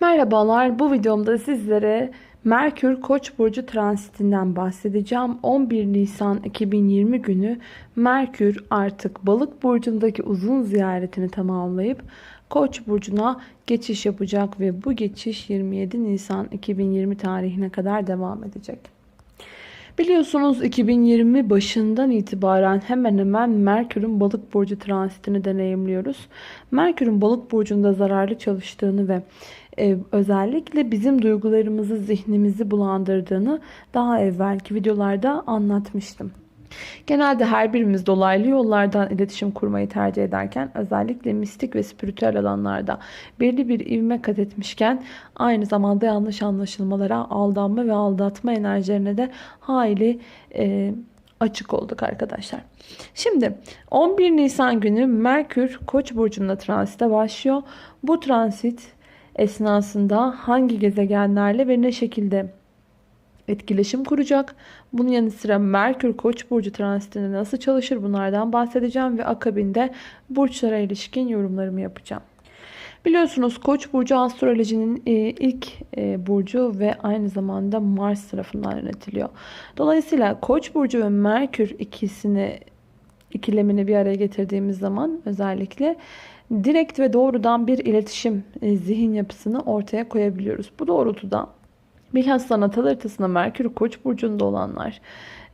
Merhabalar, bu videomda sizlere Merkür Koç burcu transitinden bahsedeceğim. 11 Nisan 2020 günü Merkür artık Balık burcundaki uzun ziyaretini tamamlayıp Koç burcuna geçiş yapacak ve bu geçiş 27 Nisan 2020 tarihine kadar devam edecek. Biliyorsunuz 2020 başından itibaren hemen hemen Merkür'ün balık burcu transitini deneyimliyoruz. Merkür'ün balık burcunda zararlı çalıştığını ve e, özellikle bizim duygularımızı, zihnimizi bulandırdığını daha evvelki videolarda anlatmıştım. Genelde her birimiz dolaylı yollardan iletişim kurmayı tercih ederken özellikle mistik ve spiritüel alanlarda belli bir ivme kat etmişken aynı zamanda yanlış anlaşılmalara, aldanma ve aldatma enerjilerine de hayli e, açık olduk arkadaşlar. Şimdi 11 Nisan günü Merkür Koç burcunda transite başlıyor. Bu transit esnasında hangi gezegenlerle ve ne şekilde etkileşim kuracak. Bunun yanı sıra Merkür Koç burcu transitinde nasıl çalışır bunlardan bahsedeceğim ve akabinde burçlara ilişkin yorumlarımı yapacağım. Biliyorsunuz Koç burcu astrolojinin e, ilk e, burcu ve aynı zamanda Mars tarafından yönetiliyor. Dolayısıyla Koç burcu ve Merkür ikisini ikilemini bir araya getirdiğimiz zaman özellikle direkt ve doğrudan bir iletişim e, zihin yapısını ortaya koyabiliyoruz. Bu doğrultuda bilhassa natal haritasında Merkür Koç burcunda olanlar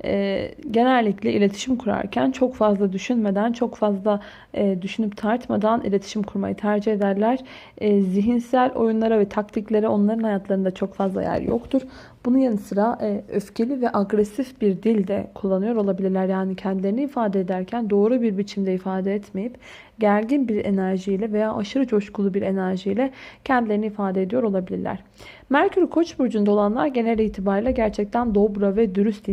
e, genellikle iletişim kurarken çok fazla düşünmeden, çok fazla e, düşünüp tartmadan iletişim kurmayı tercih ederler. E, zihinsel oyunlara ve taktiklere onların hayatlarında çok fazla yer yoktur. Bunun yanı sıra e, öfkeli ve agresif bir dil de kullanıyor olabilirler. Yani kendilerini ifade ederken doğru bir biçimde ifade etmeyip gergin bir enerjiyle veya aşırı coşkulu bir enerjiyle kendilerini ifade ediyor olabilirler. Merkür Koç burcunda olanlar genel itibariyle gerçekten dobra ve dürüst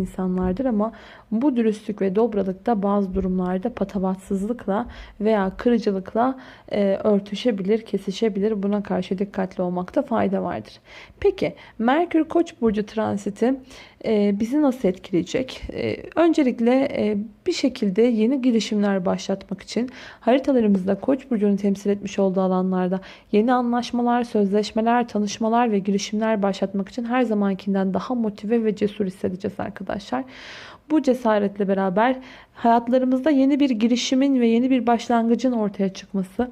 insanlardır ama bu dürüstlük ve dobralıkta bazı durumlarda patavatsızlıkla veya kırıcılıkla e, örtüşebilir, kesişebilir. Buna karşı dikkatli olmakta fayda vardır. Peki Merkür Koç burcu transiti e, bizi nasıl etkileyecek? E, öncelikle e, bir şekilde yeni girişimler başlatmak için haritalarımızda Koç burcunu temsil etmiş olduğu alanlarda yeni anlaşmalar, sözleşmeler, tanışmalar ve girişimler başlatmak için her zamankinden daha motive ve cesur hissedeceğiz arkadaşlar. Bu cesaretle beraber hayatlarımızda yeni bir girişimin ve yeni bir başlangıcın ortaya çıkması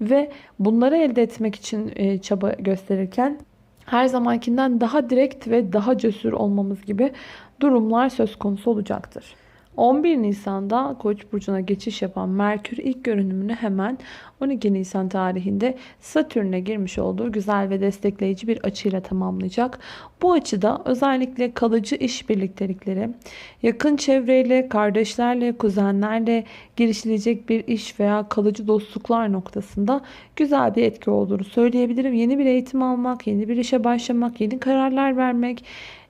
ve bunları elde etmek için e, çaba gösterirken her zamankinden daha direkt ve daha cesur olmamız gibi durumlar söz konusu olacaktır. 11 Nisan'da Koç burcuna geçiş yapan Merkür ilk görünümünü hemen 12 Nisan tarihinde Satürn'e girmiş olduğu güzel ve destekleyici bir açıyla tamamlayacak. Bu açıda özellikle kalıcı iş birliktelikleri, yakın çevreyle, kardeşlerle, kuzenlerle girişilecek bir iş veya kalıcı dostluklar noktasında güzel bir etki olduğunu söyleyebilirim. Yeni bir eğitim almak, yeni bir işe başlamak, yeni kararlar vermek,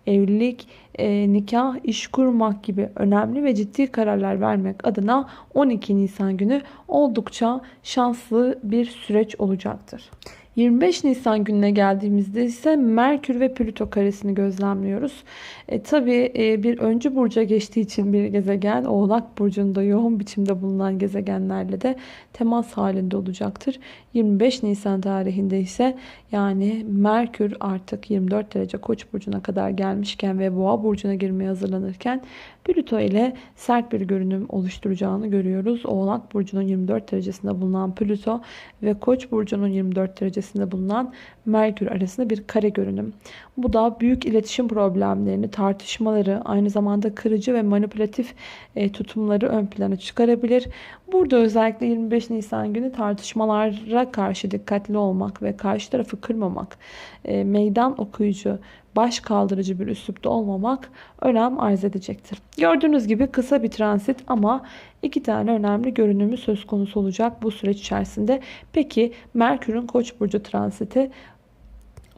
evlilik, e, nikah, iş kurmak gibi önemli ve ciddi kararlar vermek adına 12 Nisan günü oldukça şanslı bir süreç olacaktır. 25 Nisan gününe geldiğimizde ise Merkür ve Plüto karesini gözlemliyoruz. E, Tabi e, bir öncü burca geçtiği için bir gezegen Oğlak Burcu'nda yoğun biçimde bulunan gezegenlerle de temas halinde olacaktır. 25 Nisan tarihinde ise yani Merkür artık 24 derece Koç burcuna kadar gelmişken ve Boğa burcuna girmeye hazırlanırken Plüto ile sert bir görünüm oluşturacağını görüyoruz. Oğlak burcunun 24 derecesinde bulunan Plüto ve Koç burcunun 24 derecesinde bulunan Merkür arasında bir kare görünüm. Bu da büyük iletişim problemlerini, tartışmaları, aynı zamanda kırıcı ve manipülatif e, tutumları ön plana çıkarabilir. Burada özellikle 25 Nisan günü tartışmalara karşı dikkatli olmak ve karşı tarafı kırmamak, e, meydan okuyucu, baş kaldırıcı bir üslupta olmamak önem arz edecektir. Gördüğünüz gibi kısa bir transit ama iki tane önemli görünümü söz konusu olacak bu süreç içerisinde. Peki Merkür'ün Koç burcu transiti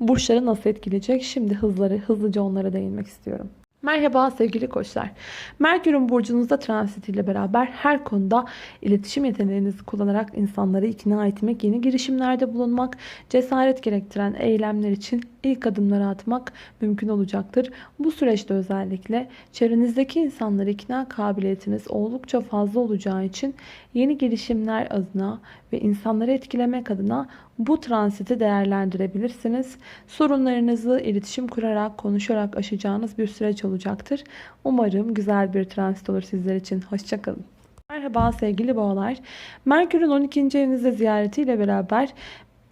burçları nasıl etkileyecek? Şimdi hızları hızlıca onlara değinmek istiyorum. Merhaba sevgili koçlar. Merkür'ün burcunuzda transitiyle beraber her konuda iletişim yeteneğinizi kullanarak insanları ikna etmek, yeni girişimlerde bulunmak, cesaret gerektiren eylemler için ilk adımları atmak mümkün olacaktır. Bu süreçte özellikle çevrenizdeki insanları ikna kabiliyetiniz oldukça fazla olacağı için yeni girişimler adına ve insanları etkilemek adına bu transiti değerlendirebilirsiniz. Sorunlarınızı iletişim kurarak, konuşarak aşacağınız bir süreç olacaktır. Umarım güzel bir transit olur sizler için. Hoşçakalın. Merhaba sevgili boğalar. Merkür'ün 12. evinizde ziyaretiyle beraber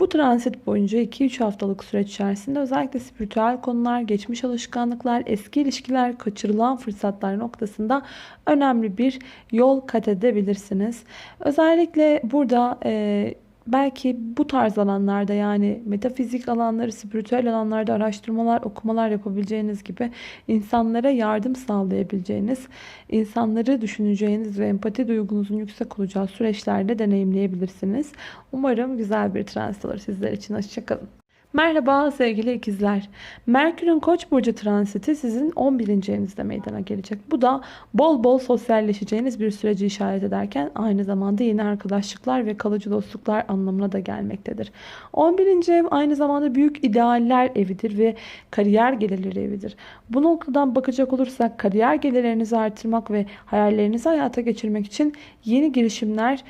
bu transit boyunca 2-3 haftalık süreç içerisinde özellikle spiritüel konular, geçmiş alışkanlıklar, eski ilişkiler, kaçırılan fırsatlar noktasında önemli bir yol kat edebilirsiniz. Özellikle burada e, belki bu tarz alanlarda yani metafizik alanları, spiritüel alanlarda araştırmalar, okumalar yapabileceğiniz gibi insanlara yardım sağlayabileceğiniz, insanları düşüneceğiniz ve empati duygunuzun yüksek olacağı süreçlerde deneyimleyebilirsiniz. Umarım güzel bir transit olur sizler için. Hoşçakalın. Merhaba sevgili ikizler. Merkür'ün Koç burcu transiti sizin 11. evinizde meydana gelecek. Bu da bol bol sosyalleşeceğiniz bir süreci işaret ederken aynı zamanda yeni arkadaşlıklar ve kalıcı dostluklar anlamına da gelmektedir. 11. ev aynı zamanda büyük idealler evidir ve kariyer gelirleri evidir. Bu noktadan bakacak olursak kariyer gelirlerinizi artırmak ve hayallerinizi hayata geçirmek için yeni girişimler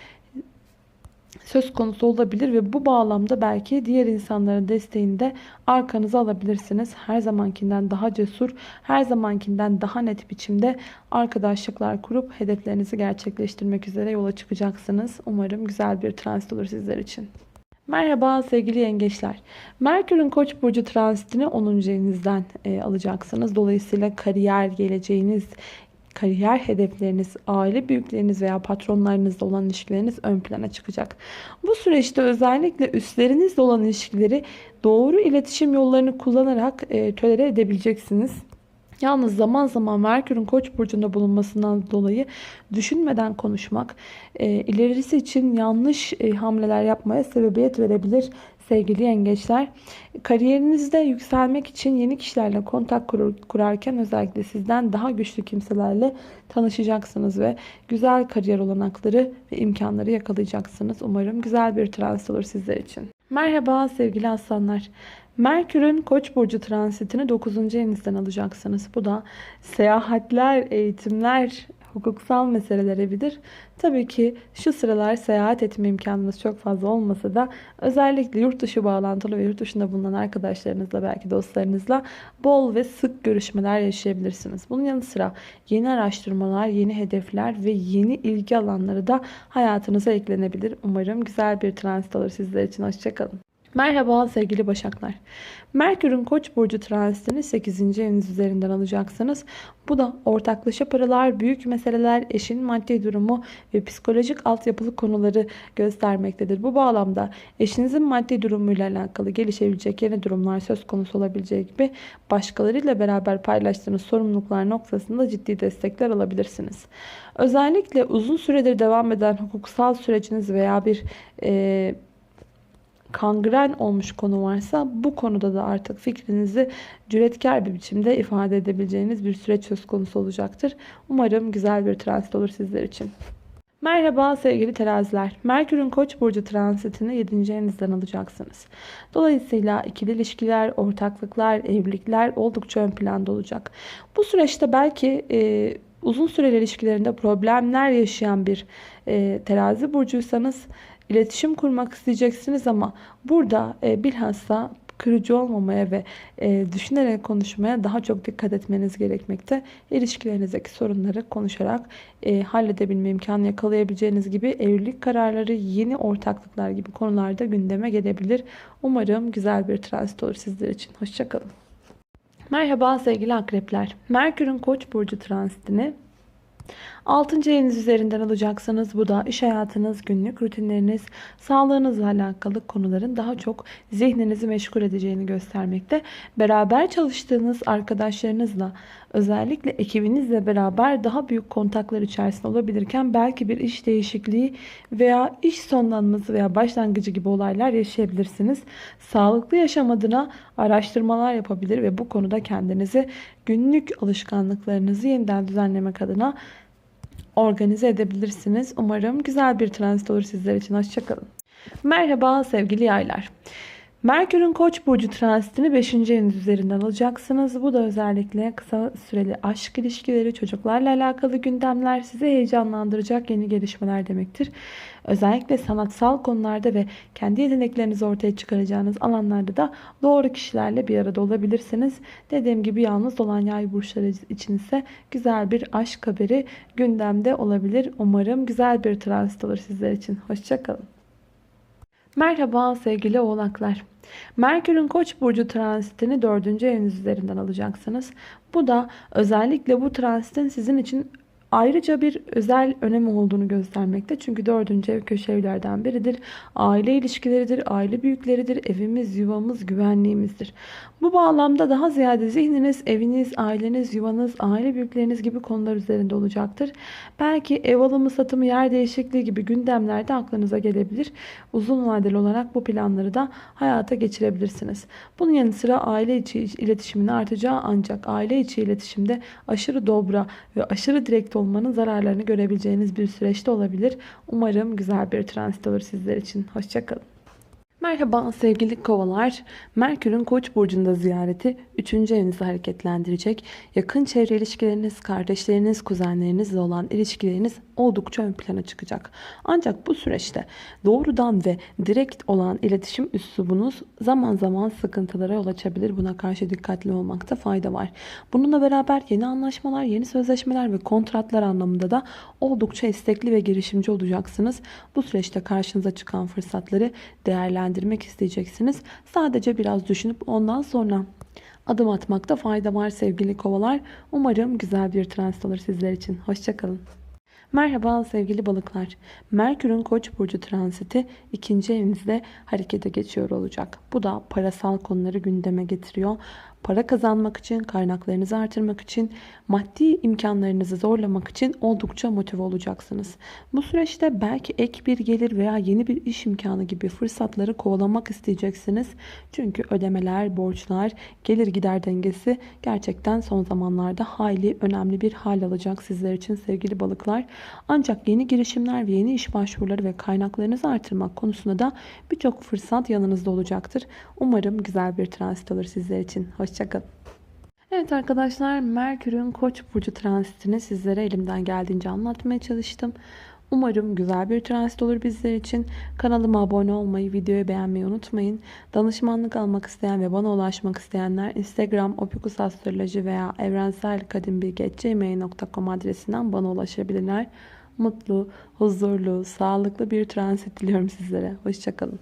söz konusu olabilir ve bu bağlamda belki diğer insanların desteğini de arkanıza alabilirsiniz. Her zamankinden daha cesur, her zamankinden daha net biçimde arkadaşlıklar kurup hedeflerinizi gerçekleştirmek üzere yola çıkacaksınız. Umarım güzel bir transit olur sizler için. Merhaba sevgili yengeçler. Merkür'ün Koç burcu transitini 10. evinizden e, alacaksınız. Dolayısıyla kariyer, geleceğiniz, kariyer hedefleriniz, aile büyükleriniz veya patronlarınızla olan ilişkileriniz ön plana çıkacak. Bu süreçte özellikle üstlerinizle olan ilişkileri doğru iletişim yollarını kullanarak e, tolere edebileceksiniz. Yalnız zaman zaman Merkür'ün Koç burcunda bulunmasından dolayı düşünmeden konuşmak e, ilerisi için yanlış e, hamleler yapmaya sebebiyet verebilir sevgili yengeçler. Kariyerinizde yükselmek için yeni kişilerle kontak kur, kurarken özellikle sizden daha güçlü kimselerle tanışacaksınız ve güzel kariyer olanakları ve imkanları yakalayacaksınız. Umarım güzel bir transit olur sizler için. Merhaba sevgili aslanlar. Merkür'ün Koç burcu transitini 9. evinizden alacaksınız. Bu da seyahatler, eğitimler, hukuksal meseleler evidir. Tabii ki şu sıralar seyahat etme imkanınız çok fazla olmasa da özellikle yurt dışı bağlantılı ve yurt dışında bulunan arkadaşlarınızla belki dostlarınızla bol ve sık görüşmeler yaşayabilirsiniz. Bunun yanı sıra yeni araştırmalar, yeni hedefler ve yeni ilgi alanları da hayatınıza eklenebilir. Umarım güzel bir transit olur sizler için. Hoşçakalın. Merhaba sevgili Başaklar. Merkür'ün Koç burcu transitini 8. eviniz üzerinden alacaksınız. Bu da ortaklaşa paralar, büyük meseleler, eşin maddi durumu ve psikolojik altyapılı konuları göstermektedir. Bu bağlamda eşinizin maddi durumuyla alakalı gelişebilecek yeni durumlar söz konusu olabileceği gibi başkalarıyla beraber paylaştığınız sorumluluklar noktasında ciddi destekler alabilirsiniz. Özellikle uzun süredir devam eden hukuksal süreciniz veya bir e, kangren olmuş konu varsa bu konuda da artık fikrinizi cüretkar bir biçimde ifade edebileceğiniz bir süreç söz konusu olacaktır. Umarım güzel bir transit olur sizler için. Merhaba sevgili teraziler. Merkür'ün Koç burcu transitini 7. evinizden alacaksınız. Dolayısıyla ikili ilişkiler, ortaklıklar, evlilikler oldukça ön planda olacak. Bu süreçte belki e, uzun süreli ilişkilerinde problemler yaşayan bir e, terazi burcuysanız iletişim kurmak isteyeceksiniz ama burada e, bilhassa kırıcı olmamaya ve e, düşünerek konuşmaya daha çok dikkat etmeniz gerekmekte. İlişkilerinizdeki sorunları konuşarak e, halledebilme imkanı yakalayabileceğiniz gibi evlilik kararları, yeni ortaklıklar gibi konularda gündeme gelebilir. Umarım güzel bir transit olur sizler için. Hoşçakalın. Merhaba sevgili akrepler. Merkür'ün Koç burcu transitini 6. eviniz üzerinden alacaksanız bu da iş hayatınız, günlük rutinleriniz, sağlığınızla alakalı konuların daha çok zihninizi meşgul edeceğini göstermekte. Beraber çalıştığınız arkadaşlarınızla özellikle ekibinizle beraber daha büyük kontaklar içerisinde olabilirken belki bir iş değişikliği veya iş sonlanması veya başlangıcı gibi olaylar yaşayabilirsiniz. Sağlıklı yaşam adına araştırmalar yapabilir ve bu konuda kendinizi günlük alışkanlıklarınızı yeniden düzenlemek adına organize edebilirsiniz. Umarım güzel bir transit olur sizler için. Hoşçakalın. Merhaba sevgili yaylar. Merkür'ün Koç burcu transitini 5. eviniz üzerinden alacaksınız. Bu da özellikle kısa süreli aşk ilişkileri, çocuklarla alakalı gündemler, sizi heyecanlandıracak yeni gelişmeler demektir. Özellikle sanatsal konularda ve kendi yeteneklerinizi ortaya çıkaracağınız alanlarda da doğru kişilerle bir arada olabilirsiniz. Dediğim gibi yalnız olan yay burçları için ise güzel bir aşk haberi gündemde olabilir. Umarım güzel bir transit olur sizler için. Hoşçakalın. Merhaba sevgili oğlaklar. Merkür'ün Koç burcu transitini 4. eviniz üzerinden alacaksınız. Bu da özellikle bu transitin sizin için ayrıca bir özel önemi olduğunu göstermekte. Çünkü dördüncü ev köşe evlerden biridir. Aile ilişkileridir, aile büyükleridir, evimiz, yuvamız, güvenliğimizdir. Bu bağlamda daha ziyade zihniniz, eviniz, aileniz, yuvanız, aile büyükleriniz gibi konular üzerinde olacaktır. Belki ev alımı, satımı, yer değişikliği gibi gündemlerde aklınıza gelebilir. Uzun vadeli olarak bu planları da hayata geçirebilirsiniz. Bunun yanı sıra aile içi iletişimin artacağı ancak aile içi iletişimde aşırı dobra ve aşırı direkt olmanın zararlarını görebileceğiniz bir süreçte olabilir. Umarım güzel bir transit olur sizler için. Hoşçakalın. Merhaba sevgili kovalar. Merkür'ün Koç burcunda ziyareti 3. evinizi hareketlendirecek. Yakın çevre ilişkileriniz, kardeşleriniz, kuzenlerinizle olan ilişkileriniz oldukça ön plana çıkacak. Ancak bu süreçte doğrudan ve direkt olan iletişim üslubunuz zaman zaman sıkıntılara yol açabilir. Buna karşı dikkatli olmakta fayda var. Bununla beraber yeni anlaşmalar, yeni sözleşmeler ve kontratlar anlamında da oldukça istekli ve girişimci olacaksınız. Bu süreçte karşınıza çıkan fırsatları değerlendirmek isteyeceksiniz. Sadece biraz düşünüp ondan sonra adım atmakta fayda var sevgili kovalar. Umarım güzel bir transit olur sizler için. Hoşçakalın. Merhaba sevgili balıklar. Merkür'ün Koç burcu transiti ikinci evinizde harekete geçiyor olacak. Bu da parasal konuları gündeme getiriyor para kazanmak için, kaynaklarınızı artırmak için, maddi imkanlarınızı zorlamak için oldukça motive olacaksınız. Bu süreçte belki ek bir gelir veya yeni bir iş imkanı gibi fırsatları kovalamak isteyeceksiniz. Çünkü ödemeler, borçlar, gelir gider dengesi gerçekten son zamanlarda hayli önemli bir hal alacak sizler için sevgili balıklar. Ancak yeni girişimler ve yeni iş başvuruları ve kaynaklarınızı artırmak konusunda da birçok fırsat yanınızda olacaktır. Umarım güzel bir transit olur sizler için. Hoşçakalın. Hoşçakalın. Evet arkadaşlar Merkür'ün Koç burcu transitini sizlere elimden geldiğince anlatmaya çalıştım. Umarım güzel bir transit olur bizler için. Kanalıma abone olmayı, videoyu beğenmeyi unutmayın. Danışmanlık almak isteyen ve bana ulaşmak isteyenler Instagram opikusastroloji veya evrenselkadimbilgi.gmail.com adresinden bana ulaşabilirler. Mutlu, huzurlu, sağlıklı bir transit diliyorum sizlere. Hoşçakalın.